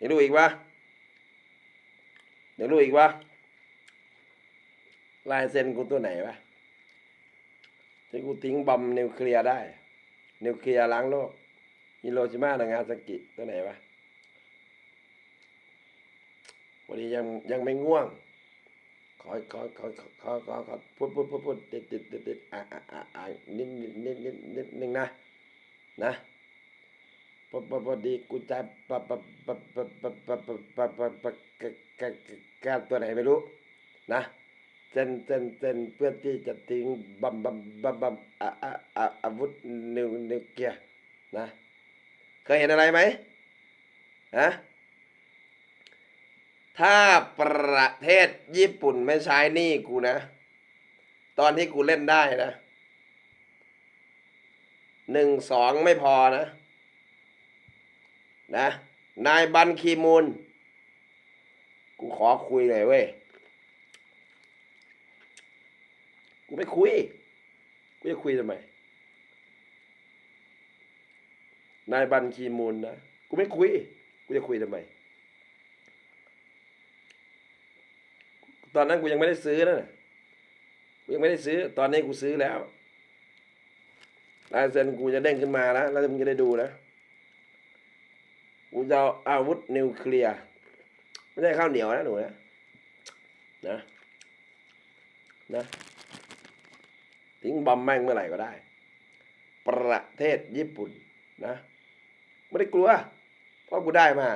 อยากรู้อีกวะอยากรู้อีกวะลายเซ็นกูตัวไหนวะที่กูทิ้งบอมนิวเคลียร์ได้ นิวเคลียร์ล้างโลกฮิโรชิมานางาซากิตัวไหนวะวันนี้ยังยังไม่ง่วง ขอขอขอขอขอขอพูดพูดพูดพูดติดติดติดติดอะอะอะอะนิดนิดนิดนิดนิดนึงนะ นะ พอพอพอดีกูจะปปปปปปปปปปกะกกกตัวไหนไม่รู้ นะเซนเซนเซนเพื่อที่จะทิ้งบัมบัมบัมบัมอะอะอะอาวุธนิวนิวเคลียร์นะเคยเห็นอะไรไหมฮะถ้าประเทศญี่ปุ่นไม่ใช้นี่กูนะ ตอนที่กูเล่นได้นะหนึ่งสองไม่พอนะ นะนายบันคีมูล กูขอคุยหน่อยเว้ย กูไม่คุย กูจะคุยทำไม นายบันคีมูลนะ กูไม่คุย กูจะคุยทำไม ตอนนั้นกูยังไม่ได้ซื้อนะกูยังไม่ได้ซื้อ ตอนนี้กูซื้อแล้วลายเซ็นกูจะเด้งขึ้นมาแล้ว แล้วมึงจะได้ดูนะ กูจะอาอาวุธนิวเคลียร์ไม่ใช่ข้าวเหนียวนะหนูนะนะนะทิ้งบอมแม่งเมื่อไหร่ก็ได้ ประเทศญี่ปุ่นนะ ไม่ได้กลัว เพราะกูได้มา